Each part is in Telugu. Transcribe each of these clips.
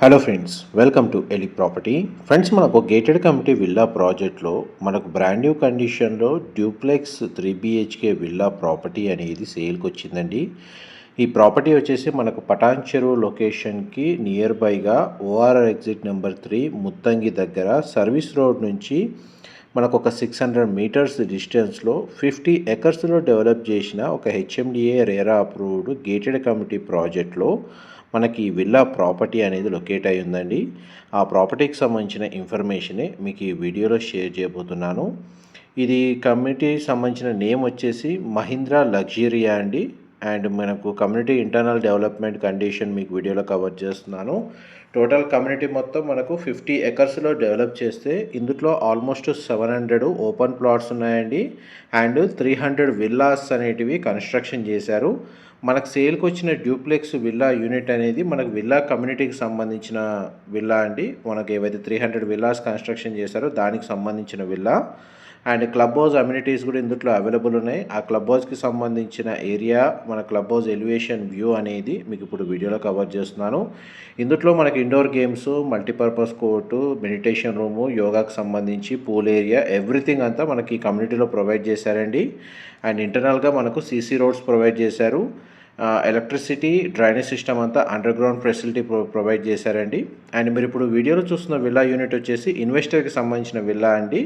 Hello friends welcome to Eli property friends మనకు గేటెడ్ కమిటీ విల్లా ప్రాజెక్ట్లో మనకు బ్రాండ్ న్యూ కండిషన్లో duplex three BHK villa property అనేది సేల్కి వచ్చిందండి ఈ ప్రాపర్టీ వచ్చేసి మనకు పటాన్ చెరువు లొకేషన్కి near బైగా ORR exit number three Muthangi దగ్గర సర్వీస్ రోడ్ నుంచి మనకు ఒక సిక్స్ హండ్రెడ్ మీటర్స్ డిస్టెన్స్లో ఫిఫ్టీ ఎకర్స్లో డెవలప్ చేసిన ఒక HMDA RERA approved gated community ప్రాజెక్ట్లో మనకి విల్లా ప్రాపర్టీ అనేది లొకేట్ అయి ఉందండి. ఆ ప్రాపర్టీకి సంబంధించిన ఇన్ఫర్మేషనే మీకు ఈ వీడియోలో షేర్ చేయబోతున్నాను. ఇది కమ్యూనిటీకి సంబంధించిన నేమ్ వచ్చేసి మహీంద్రా లగ్జరియా అండి. అండ్ మనకు కమ్యూనిటీ ఇంటర్నల్ డెవలప్మెంట్ కండిషన్ మీకు వీడియోలో కవర్ చేస్తున్నాను. టోటల్ కమ్యూనిటీ మొత్తం మనకు ఫిఫ్టీ ఎకర్స్లో డెవలప్ చేస్తే ఇందులో almost seven hundred open plots ఉన్నాయండి. అండ్ త్రీ హండ్రెడ్ విల్లాస్ అనేటివి కన్స్ట్రక్షన్ చేశారు. మనకు సేల్కి వచ్చిన డ్యూప్లెక్స్ విల్లా యూనిట్ అనేది మనకు విల్లా కమ్యూనిటీకి సంబంధించిన విల్లా అండి. మనకు ఏవైతే త్రీ హండ్రెడ్ విల్లాస్ కన్స్ట్రక్షన్ చేశారో దానికి సంబంధించిన villa. And club house amenities కూడా ఇందులో అవైలబుల్ ఉన్నాయి. ఆ క్లబ్ హౌస్కి సంబంధించిన ఏరియా మన క్లబ్ హౌస్ ఎలివేషన్ వ్యూ అనేది మీకు ఇప్పుడు వీడియోలో కవర్ చేస్తున్నాను. ఇందులో మనకి indoor games multipurpose court meditation room యోగాకు సంబంధించి పూల్ ఏరియా ఎవ్రీథింగ్ అంతా మనకి కమ్యూనిటీలో ప్రొవైడ్ చేశారండి. అండ్ ఇంటర్నల్గా మనకు సీసీ రోడ్స్ ప్రొవైడ్ చేశారు. ఎలక్ట్రిసిటీ డ్రైనేజ్ సిస్టమ్ అంతా under ground facility pro provide చేశారండి. అండ్ మీరు ఇప్పుడు వీడియోలో చూస్తున్న విల్లా యూనిట్ వచ్చేసి ఇన్వెస్టర్కి సంబంధించిన విల్లా అండి.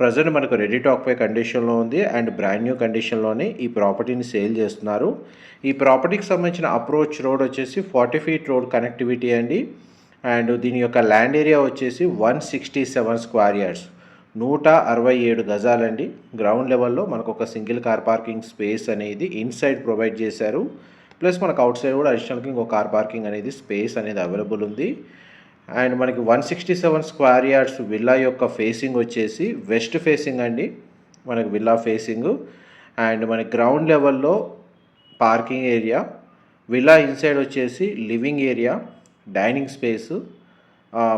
ప్రజెంట్ మనకు రెడీ టాక్ పై కండిషన్లో ఉంది అండ్ బ్రాండ్ న్యూ కండిషన్లోనే ఈ ప్రాపర్టీని సేల్ చేస్తున్నారు. ఈ ప్రాపర్టీకి సంబంధించిన అప్రోచ్ రోడ్ వచ్చేసి ఫార్టీ ఫీట్ రోడ్ కనెక్టివిటీ అండి. అండ్ దీని యొక్క ల్యాండ్ ఏరియా వచ్చేసి one sixty seven square yards నూట అరవై ఏడు గజాలండి. గ్రౌండ్ లెవెల్లో మనకు ఒక సింగిల్ కార్ పార్కింగ్ స్పేస్ అనేది ఇన్సైడ్ ప్రొవైడ్ చేశారు. ప్లస్ మనకు అవుట్ సైడ్ కూడా అడిషనల్గా ఇంకో కార్ పార్కింగ్ అనేది స్పేస్ అనేది అవైలబుల్ ఉంది. అండ్ మనకి one sixty seven square yards villa యొక్క ఫేసింగ్ వచ్చేసి వెస్ట్ ఫేసింగ్ అండి. మనకి విల్లా ఫేసింగ్. అండ్ మనకి గ్రౌండ్ లెవెల్లో పార్కింగ్ ఏరియా. విల్లా ఇన్సైడ్ వచ్చేసి లివింగ్ ఏరియా డైనింగ్ స్పేస్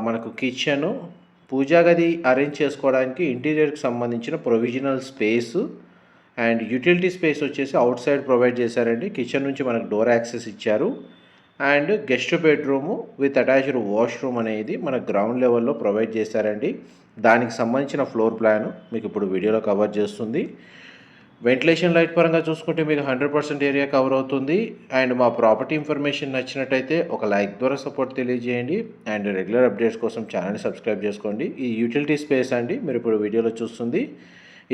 మనకు కిచెను పూజా గది అరేంజ్ చేసుకోవడానికి ఇంటీరియర్కి సంబంధించిన provisional space and utility space వచ్చేసి అవుట్ సైడ్ ప్రొవైడ్ చేశారండి. కిచెన్ నుంచి మనకు డోర్ యాక్సెస్ ఇచ్చారు. And guest bedroom with attached washroom అనేది మన గ్రౌండ్ లెవెల్లో ప్రొవైడ్ చేశారండి. దానికి సంబంధించిన ఫ్లోర్ ప్లాన్ మీకు ఇప్పుడు వీడియోలో కవర్ చేస్తుంది. వెంటిలేషన్ లైట్ పరంగా చూసుకుంటే మీకు హండ్రెడ్ పర్సెంట్ ఏరియా కవర్ అవుతుంది. అండ్ మా ప్రాపర్టీ ఇన్ఫర్మేషన్ నచ్చినట్టయితే ఒక లైక్ ద్వారా సపోర్ట్ తెలియజేయండి. అండ్ రెగ్యులర్ అప్డేట్స్ కోసం ఛానల్ని సబ్స్క్రైబ్ చేసుకోండి. ఈ యూటిలిటీ స్పేస్ అండి. మీరు ఇప్పుడు వీడియోలో చూస్తుంది.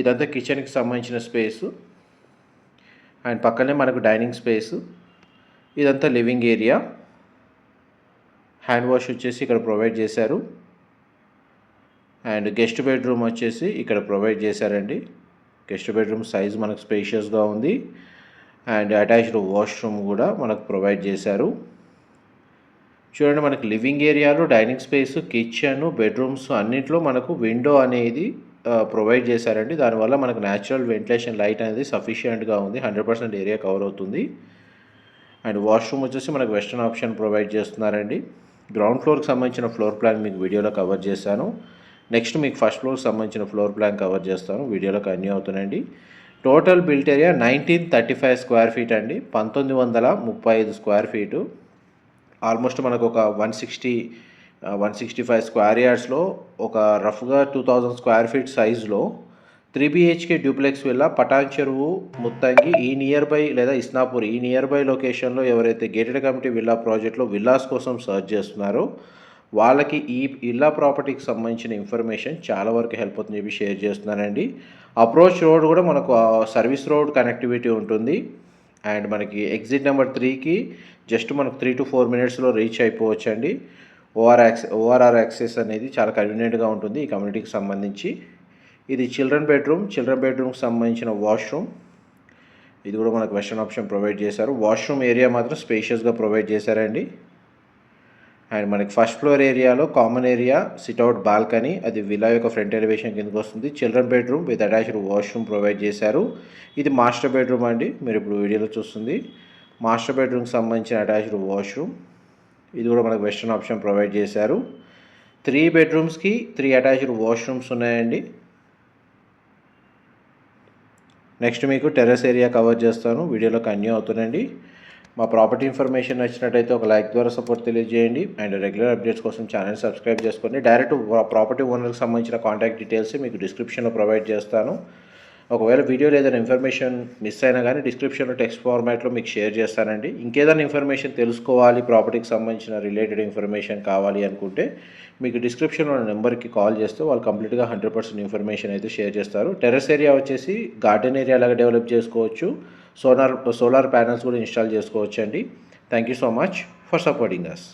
ఇదంతా కిచెన్కి సంబంధించిన స్పేసు. అండ్ పక్కనే మనకు డైనింగ్ స్పేసు. ఇదంతా లివింగ్ ఏరియా. హ్యాండ్ వాష్ వచ్చేసి ఇక్కడ ప్రొవైడ్ చేశారు. అండ్ గెస్ట్ బెడ్రూమ్ వచ్చేసి ఇక్కడ ప్రొవైడ్ చేశారండి. గెస్ట్ బెడ్రూమ్ సైజ్ మనకు స్పేషియస్గా ఉంది. అండ్ అటాచ్డ్ వాష్రూమ్ కూడా మనకు ప్రొవైడ్ చేశారు. చూడండి మనకు లివింగ్ ఏరియాలో డైనింగ్ స్పేస్ కిచెన్ బెడ్రూమ్స్ అన్నింటిలో మనకు విండో అనేది ప్రొవైడ్ చేశారండి. దానివల్ల మనకు న్యాచురల్ వెంటిలేషన్ లైట్ అనేది సఫిషియెంట్గా ఉంది. హండ్రెడ్ పర్సెంట్ ఏరియా కవర్ అవుతుంది. అండ్ వాష్రూమ్ వచ్చేసి మనకు వెస్ట్రన్ ఆప్షన్ ప్రొవైడ్ చేస్తున్నారండి. గ్రౌండ్ ఫ్లోర్కి సంబంధించిన ఫ్లోర్ ప్లాన్ మీకు వీడియోలో కవర్ చేశాను. నెక్స్ట్ మీకు ఫస్ట్ ఫ్లోర్ సంబంధించిన ఫ్లోర్ ప్లాన్ కవర్ చేస్తాను. వీడియోలో కన్యూ అవుతున్నాయండి. Total built area nineteen thirty five square feet అండి. పంతొమ్మిది వందల ముప్పై ఐదు స్క్వేర్ ఫీటు. ఆల్మోస్ట్ మనకు ఒక one sixty one sixty five square యార్డ్స్లో ఒక రఫ్గా టూ థౌజండ్ స్క్వేర్ ఫీట్ సైజులో three BHK duplex villa Patan Cheruvu Muthangi ఈ నియర్ బై లేదా ఇస్నాపూర్ ఈ నియర్ బై లొకేషన్లో ఎవరైతే గేటెడ్ కమిటీ విల్లా ప్రాజెక్ట్లో విల్లాస్ కోసం సర్చ్ చేస్తున్నారో వాళ్ళకి ఈ ఇల్లా ప్రాపర్టీకి సంబంధించిన ఇన్ఫర్మేషన్ చాలా వరకు హెల్ప్ అవుతుంది చెప్పి షేర్ చేస్తున్నానండి. అప్రోచ్ రోడ్ కూడా మనకు సర్వీస్ రోడ్ కనెక్టివిటీ ఉంటుంది. అండ్ మనకి ఎగ్జిట్ నెంబర్ త్రీకి జస్ట్ మనకు త్రీ టు ఫోర్ మినిట్స్లో రీచ్ అయిపోవచ్చు అండి ఓఆర్ యాక్సెస్ ఓఆర్ఆర్ యాక్సెస్ అనేది చాలా కన్వీనియంట్గా ఉంటుంది ఈ కమ్యూనిటీకి సంబంధించి. ఇది చిల్డ్రన్ బెడ్రూమ్ చిల్డ్రన్ బెడ్రూమ్కి సంబంధించిన వాష్రూమ్. ఇది కూడా మనకు వెస్టర్న్ ఆప్షన్ ప్రొవైడ్ చేశారు. వాష్రూమ్ ఏరియా మాత్రం స్పేషియస్గా ప్రొవైడ్ చేశారండి. అండ్ మనకి ఫస్ట్ ఫ్లోర్ ఏరియాలో common area sit out balcony అది విలా యొక్క ఫ్రంట్ ఎలివేషన్ కిందకి వస్తుంది. Children bedroom with attached washroom provide చేశారు. ఇది మాస్టర్ బెడ్రూమ్ అండి. మీరు ఇప్పుడు వీడియోలో చూస్తుంది. మాస్టర్ బెడ్రూమ్కి సంబంధించిన అటాచ్డ్ వాష్రూమ్ ఇది కూడా మనకు వెస్టర్న్ ఆప్షన్ ప్రొవైడ్ చేశారు. త్రీ బెడ్రూమ్స్కి త్రీ అటాచ్డ్ వాష్రూమ్స్ ఉన్నాయండి. నెక్స్ట్ మీకు టెర్రస్ ఏరియా కవర్ చేస్తాను. వీడియోలో కన్యూ అవుతుందండి. మా ప్రాపర్టీ ఇన్ఫర్మేషన్ నచ్చినట్టయితే ఒక లైక్ ద్వారా సపోర్ట్ తెలియజేయండి. అండ్ రెగ్యులర్ అప్డేట్స్ కోసం ఛానల్ సబ్స్క్రైబ్ చేసుకోండి. డైరెక్ట్ ప్రాపర్టీ ఓనర్కి సంబంధించిన కాంటాక్ట్ డీటెయిల్స్ మీకు డిస్క్రిప్షన్లో ప్రొవైడ్ చేస్తాను. ఒకవేళ వీడియోలో ఏదైనా ఇన్ఫర్మేషన్ మిస్ అయినా కానీ డిస్క్రిప్షన్లో టెక్స్ట్ ఫార్మాట్లో మీకు షేర్ చేస్తానండి. ఇంకేదైనా ఇన్ఫర్మేషన్ తెలుసుకోవాలి ప్రాపర్టీకి సంబంధించిన రిలేటెడ్ ఇన్ఫర్మేషన్ కావాలి అనుకుంటే మీకు డిస్క్రిప్షన్లో ఉన్న నెంబర్కి కాల్ చేస్తే వాళ్ళు కంప్లీట్గా హండ్రెడ్ పర్సెంట్ ఇన్ఫర్మేషన్ అయితే షేర్ చేస్తారు. టెర్రస్ ఏరియా వచ్చేసి గార్డెన్ ఏరియా లాగా డెవలప్ చేసుకోవచ్చు. సోలార్ సోలార్ ప్యానల్స్ కూడా ఇన్స్టాల్ చేసుకోవచ్చు అండి thank you so much for supporting us